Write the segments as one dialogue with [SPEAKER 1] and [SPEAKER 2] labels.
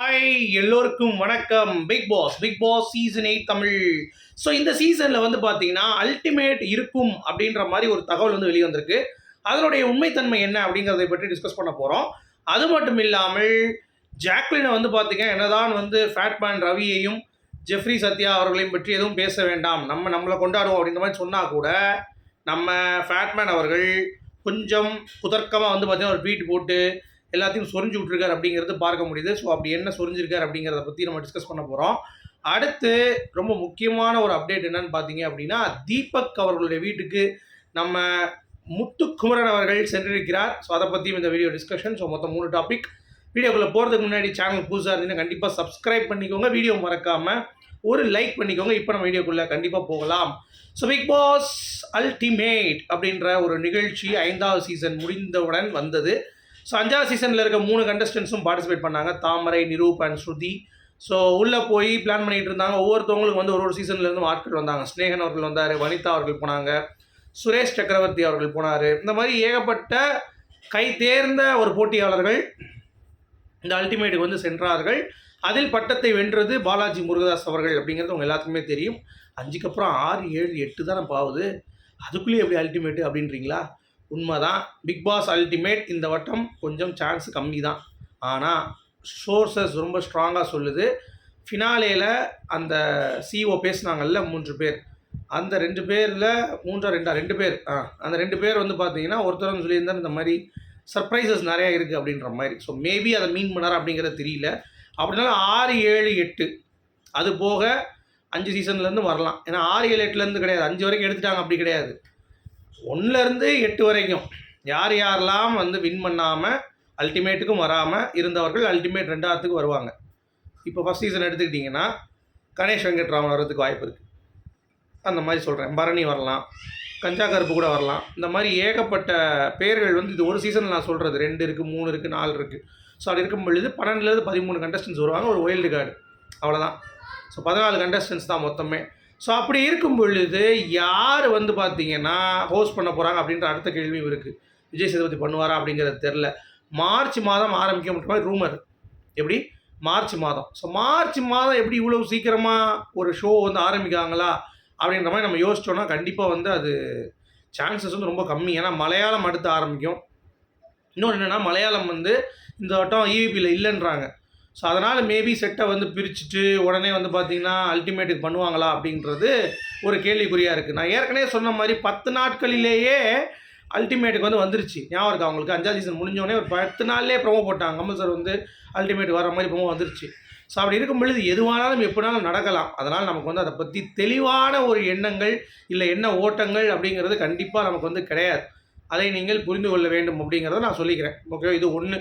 [SPEAKER 1] Hi எல்லோருக்கும் வணக்கம். Bigg Boss Bigg Boss season eight Tamil. So இந்த சீசனில் வந்து பார்த்தீங்கன்னா அல்டிமேட் இருக்கும் அப்படின்ற மாதிரி ஒரு தகவல் வந்து வெளியே வந்திருக்கு. அதனுடைய உண்மைத்தன்மை என்ன அப்படிங்கிறதை பற்றி டிஸ்கஸ் பண்ண போகிறோம் அது மட்டும் இல்லாமல் ஜாக்லினை வந்து பார்த்தீங்கன்னா என்னதான் வந்து ஃபேட்மேன் ரவியையும் ஜெஃப்ரி சத்யா அவர்களையும் பற்றி எதுவும் பேச வேண்டாம். நம்ம நம்மளை கொண்டாடுவோம் அப்படின்ற மாதிரி சொன்னால் கூட நம்ம ஃபேட்மேன் அவர்கள் கொஞ்சம் குதர்க்கமாக வந்து பார்த்தீங்கன்னா ஒரு ட்வீட் போட்டு எல்லாத்தையும் சொரிஞ்சு விட்ருக்காரு அப்படிங்கிறது பார்க்க முடியுது. ஸோ அப்படி என்ன சொரிஞ்சிருக்காரு அப்படிங்கிறத பற்றி நம்ம டிஸ்கஸ் பண்ண போகிறோம் அடுத்து ரொம்ப முக்கியமான ஒரு அப்டேட் என்னன்னு பார்த்தீங்க அப்படின்னா தீபக் அவர்களுடைய வீட்டுக்கு நம்ம முத்துக்குமரன் அவர்கள் சென்றிருக்கிறார். ஸோ அதை பற்றியும் இந்த வீடியோ டிஸ்கஷன் ஸோ மொத்தம் மூணு டாபிக் வீடியோக்குள்ளே போகிறதுக்கு முன்னாடி சேனல் புதுசாக இருந்தீங்கன்னா கண்டிப்பாக சப்ஸ்கிரைப் பண்ணிக்கோங்க. வீடியோ மறக்காமல் ஒரு லைக் பண்ணிக்கோங்க. இப்போ நம்ம வீடியோக்குள்ளே கண்டிப்பாக போகலாம். ஸோ பிக் பாஸ் அல்டிமேட் அப்படின்ற ஒரு நிகழ்ச்சி ஐந்தாவது சீசன் முடிந்தவுடன் வந்தது. ஸோ அஞ்சாவது சீசனில் இருக்க மூணு கண்டஸ்டன்ஸும் பார்ட்டிசிபேட் பண்ணாங்க. Thamarai Niroop and Shruti. So உள்ளே போய் பிளான் பண்ணிகிட்டு இருந்தாங்க. ஒவ்வொருத்தவங்களுக்கு வந்து ஒரு ஒரு சீசன்லேருந்து ஆட்கள் வந்தாங்க. ஸ்னேகன் அவர்கள் வந்தார் வனிதா அவர்கள் போனாங்க சுரேஷ் சக்கரவர்த்தி அவர்கள் போனார். இந்த மாதிரி ஏகப்பட்ட கை தேர்ந்த ஒரு போட்டியாளர்கள் இந்த அல்டிமேட்டுக்கு வந்து சென்றார்கள். அதில் பட்டத்தை வென்றது பாலாஜி முருகதாஸ் அவர்கள் அப்படிங்கிறது உங்கள் எல்லாத்துக்குமே தெரியும். அஞ்சுக்கு அப்புறம் ஆறு ஏழு எட்டு தானே பாவுது அதுக்குள்ளேயே எப்படி அல்டிமேட்டு அப்படின்றீங்களா? உண்மைதான். பிக் பாஸ் அல்டிமேட் இந்த வட்டம் கொஞ்சம் சான்ஸ் கம்மி தான் ஆனால் சோர்ஸஸ் ரொம்ப ஸ்ட்ராங்காக சொல்லுது. ஃபினாலேயில் அந்த சிஓ பேசினாங்கல்ல மூன்று பேர். அந்த ரெண்டு பேரில் மூன்றா ரெண்டா? ரெண்டு பேர். ஆ அந்த ரெண்டு பேர் வந்து பார்த்தீங்கன்னா ஒருத்தர் வந்து சொல்லியிருந்தார் இந்த மாதிரி சர்ப்ரைசஸ் நிறையா இருக்குது அப்படின்ற மாதிரி. ஸோ மேபி அதை மீன் பண்ணார் அப்படிங்கிறது தெரியல. அப்படினாலும் ஆறு ஏழு எட்டு. அது போக அஞ்சு சீசன்லேருந்து வரலாம். ஏன்னா ஆறு ஏழு எட்டுலேருந்து கிடையாது. அஞ்சு வரைக்கும் எடுத்துட்டாங்க அப்படி கிடையாது. ஒன்றுலேருந்து எட்டு வரைக்கும். யார் யாரெல்லாம் வந்து வின் பண்ணாமல் அல்டிமேட்டுக்கும் வராமல் இருந்தவர்கள் அல்டிமேட் ரெண்டாவதுக்கு வருவாங்க. இப்போ ஃபஸ்ட் சீசன் எடுத்துக்கிட்டிங்கன்னா கணேஷ் வெங்கட்ராமன் வர்றதுக்கு வாய்ப்பு இருக்குது அந்த மாதிரி சொல்கிறேன் பரணி வரலாம். கஞ்சா கருப்பு கூட வரலாம். இந்த மாதிரி ஏகப்பட்ட பேர்கள் வந்து இது ஒரு சீசன் நான் சொல்கிறது ரெண்டு இருக்குது மூணு இருக்குது நாலு இருக்குது ஸோ அப்படி இருக்கும் பொழுது பன்னெண்டுலேருந்து பதிமூணு கண்டஸ்டன்ஸ் வருவாங்க. ஒரு ஒயில்டு கார்டு அவ்வளோதான் ஸோ பதினாலு கண்டஸ்டன்ஸ் தான் மொத்தமே. ஸோ அப்படி இருக்கும் பொழுது யார் வந்து பார்த்தீங்கன்னா ஹோஸ்ட் பண்ண போகிறாங்க அப்படின்ற அடுத்த கேள்வியும் இருக்குது விஜய் சேதுபதி பண்ணுவாரா அப்படிங்கிறது தெரில மார்ச் மாதம் ஆரம்பிக்க மட்டுமே ரூமர் எப்படி? மார்ச் மாதம். ஸோ மார்ச் மாதம் எப்படி இவ்வளோ சீக்கிரமாக ஒரு ஷோ வந்து ஆரம்பிக்காங்களா அப்படின்ற மாதிரி நம்ம யோசிச்சோன்னா கண்டிப்பாக வந்து அது சான்சஸ் வந்து ரொம்ப கம்மி. ஏன்னா மலையாளம் அடுத்து ஆரம்பிக்கும். இன்னொன்று என்னென்னா மலையாளம் வந்து இந்த வட்டம் ஈவிபியில் இல்லைன்றாங்க. ஸோ அதனால் மேபி செட்டை வந்து பிரிச்சுட்டு உடனே வந்து பார்த்திங்கன்னா அல்டிமேட்டுக்கு பண்ணுவாங்களா அப்படின்றது ஒரு கேள்விக்குறியாக இருக்குது நான் ஏற்கனவே சொன்ன மாதிரி பத்து நாட்களிலேயே அல்டிமேட்டுக்கு வந்து வந்துருச்சு. ஞாபகம் இருக்கா அவங்களுக்கு அஞ்சாவது சீசன் முடிஞ்சோடனே ஒரு பத்து நாள்லேயே ப்ரோமோ போட்டாங்க. கமல் சார் வந்து அல்டிமேட் வர மாதிரி ப்ரோமோ வந்துருச்சு. ஸோ அப்படி இருக்கும் பொழுது எதுவானாலும் எப்படினாலும் நடக்கலாம். அதனால் நமக்கு வந்து அதை பற்றி தெளிவான ஒரு எண்ணங்கள் இல்லை என்ன ஓட்டங்கள் அப்படிங்கிறது கண்டிப்பாக நமக்கு வந்து கிடையாது. அதை நீங்கள் புரிந்து கொள்ள வேண்டும் அப்படிங்கிறத நான் சொல்லிக்கிறேன். ஓகே இது ஒன்று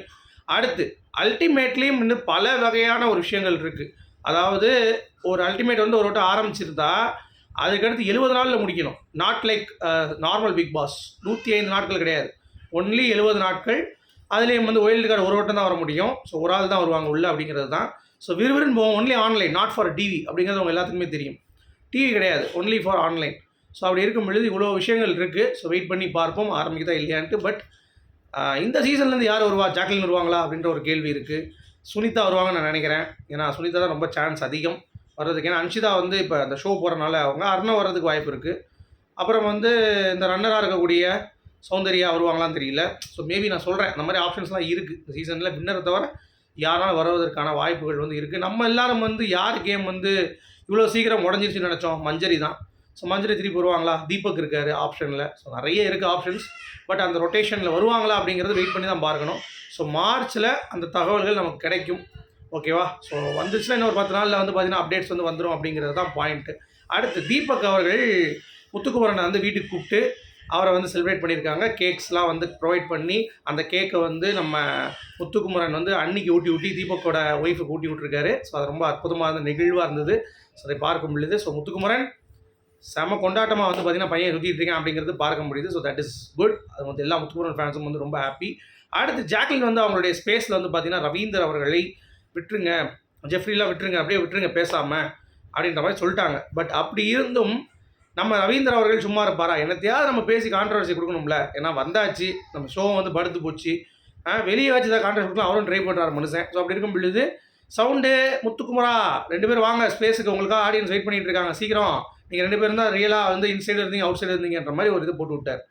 [SPEAKER 1] அடுத்து அல்டிமேட்லேயும் இன்னும் பல வகையான ஒரு விஷயங்கள் இருக்குது அதாவது ஒரு அல்டிமேட் வந்து ஒரு வட்டம் ஆரம்பிச்சிருந்தா அதுக்கடுத்து எழுபது நாளில் முடிக்கணும். Not like normal Bigg Boss நூற்றி ஐந்து நாட்கள் கிடையாது. ஒன்லி எழுபது நாட்கள். அதுலேயும் வந்து ஒயில்டு கார்டு ஒரு வட்டம் தான் வர முடியும். ஸோ ஒரு ஆள் தான் வருவாங்க உள்ள அப்படிங்கிறது தான். ஸோ விறுவிறுன்னு போவோம். Only online not for TV அப்படிங்கிறது அவங்க எல்லாத்துக்குமே தெரியும். டிவி கிடையாது. ஒன்லி ஃபார் ஆன்லைன் ஸோ அப்படி இருக்கும் பொழுது இவ்வளோ விஷயங்கள் இருக்குது ஸோ வெயிட் பண்ணி பார்ப்போம். ஆரம்பிக்குதா இல்லையான்ட்டு. பட் இந்த சீசன்லேருந்து யார் வருவா? ஜாக்லின் வருவாங்களா? அப்படின்ற ஒரு கேள்வி இருக்குது சுனிதா வருவாங்கன்னு நான் நினைக்கிறேன். ஏன்னா சுனிதா தான் ரொம்ப சான்ஸ் அதிகம் வர்றதுக்கு. ஏன்னா அன்ஷிதா வந்து இப்போ அந்த ஷோ போகிறனால அவங்க அர்ணம் வர்றதுக்கு வாய்ப்பு இருக்குது அப்புறம் வந்து இந்த ரன்னராக இருக்கக்கூடிய சௌந்தர்யா வருவாங்களான்னு தெரியல. ஸோ மேபி நான் சொல்கிறேன் இந்த மாதிரி ஆப்ஷன்ஸ்லாம் இருக்குது இந்த சீசனில் வின்னரை தவிர யாராலும் வருவதற்கான வாய்ப்புகள் வந்து இருக்குது நம்ம எல்லாரும் வந்து யார் கேம் வந்து இவ்வளோ சீக்கிரம் உடஞ்சிருச்சுன்னு நினச்சோம்? மஞ்சரி தான். ஸோ மஞ்சரி திருப்பி வருவாங்களா? தீபக் இருக்கார் ஆப்ஷனில் ஸோ நிறைய இருக்குது ஆப்ஷன்ஸ் பட் அந்த ரொட்டேஷனில் வருவாங்களா அப்படிங்கிறது வெயிட் பண்ணி தான் பார்க்கணும் ஸோ மார்ச்சில் அந்த தகவல்கள் நமக்கு கிடைக்கும். ஓகேவா ஸோ வந்துச்சுன்னா இன்னொரு பத்து நாளில் வந்து பார்த்தீங்கன்னா அப்டேட்ஸ் வந்து வந்துடும் அப்படிங்கிறது தான் பாயிண்ட்டு அடுத்து தீபக் அவர்கள் முத்துக்குமரனை வந்து வீட்டுக்கு கூப்பிட்டு அவரை வந்து செலிப்ரேட் பண்ணியிருக்காங்க. கேக்ஸ்லாம் வந்து ப்ரொவைட் பண்ணி அந்த கேக்கை வந்து நம்ம முத்துக்குமரன் வந்து அன்னைக்கு ஊட்டி ஊட்டி தீபக்கோட ஒய்ஃபுக்கு ஊட்டி விட்ருக்காரு ஸோ அது ரொம்ப அற்புதமாக இருந்த நெகிழ்வாக இருந்தது. ஸோ அதை பார்க்க முடியுது ஸோ முத்துக்குமரன் செம கொண்டாட்டமாக வந்து பார்த்தீங்கன்னா பையன் சுற்றிட்டு இருக்கேன் அப்படிங்கிறது பார்க்க முடியுது. ஸோ தட் இஸ் குட் அது வந்து எல்லா முத்துக்குமரன் ஃபேன்ஸும் வந்து ரொம்ப ஹாப்பி அடுத்து ஜாக்லின் வந்து அவங்களுடைய ஸ்பேஸில் வந்து பார்த்தீங்கன்னா ரவீந்தர் அவர்களை விட்டுருங்க. ஜெஃப்ரிலாம் விட்டுருங்க. அப்படியே விட்டுருங்க பேசாமல் அப்படின்ற மாதிரி சொல்லிட்டாங்க. பட் அப்படி இருந்தும் நம்ம ரவீந்தர் அவர்கள் சும்மா இருப்பாரா? என்னத்தையாவது நம்ம பேசி கான்ட்ரவர்சி கொடுக்கணும்ல. ஏன்னா வந்தாச்சு. நம்ம ஷோ வந்து படுத்து போச்சு. வெளியே வச்சு தான் கான்ட்ரவர்சி கொடுக்கலாம். அவரும் ட்ரை பண்ணுறாரு மனுஷன். ஸோ அப்படி இருக்கும் பொழுது சவுண்டு முத்துக்குமரா ரெண்டு பேரும் வாங்க. ஸ்பேஸுக்கு உங்களுக்காக ஆடியன்ஸ் வெயிட் பண்ணிகிட்டு இருக்காங்க. சீக்கிரம். நீங்கள் ரெண்டு பேரும் தான் ரியலாக வந்து இன்சைடு இருந்தீங்க அவுட் சைடு இருந்தீங்கன்ற மாதிரி ஒரு இது போட்டு விட்டார்.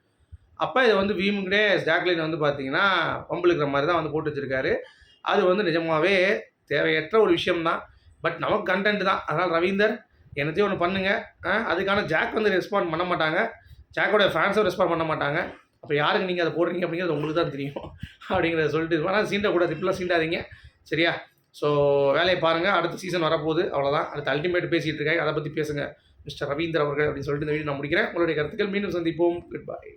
[SPEAKER 1] அப்போ இதை வந்து வீமுக்கிட்டே ஜாக்லின் வந்து பார்த்தீங்கன்னா பம்புலுக்கிற மாதிரி தான் வந்து போட்டு வச்சுருக்காரு. அது வந்து நிஜமாகவே தேவையற்ற ஒரு விஷயம்தான். பட் நமக்கு கண்டென்ட் தான். அதனால் ரவீந்தர் என்னத்தையும் ஒன்று பண்ணுங்கள் ஆ, அதுக்கான ஜாக் வந்து ரெஸ்பாண்ட் பண்ண மாட்டாங்க. ஜாக்கோட ஃபேன்ஸும் ரெஸ்பாண்ட் பண்ண மாட்டாங்க. அப்போ யாருக்கு நீங்கள் அதை போடுறீங்க அப்படிங்கிறது உங்களுக்கு தான் தெரியும். அப்படிங்கிறத சொல்லிட்டு ஆனால் சீண்ட கூட இப்படிலாம் சீண்டாதீங்க. சரியா? ஸோ வேலையை பாருங்கள் அடுத்த சீசன் வரப்போகுது. அவ்வளோதான் அடுத்த அல்டிமேட் பேசிகிட்டு இருக்காங்க அதை பற்றி பேசுங்கள் மிஸ்டர் ரவீந்தர் அவர்கள் அப்படின்னு சொல்லிட்டு இந்த வீடியோ நான் முடிக்கிறேன். உங்களுடைய கருத்துக்கள் மீண்டும் சந்திப்போம். Good bye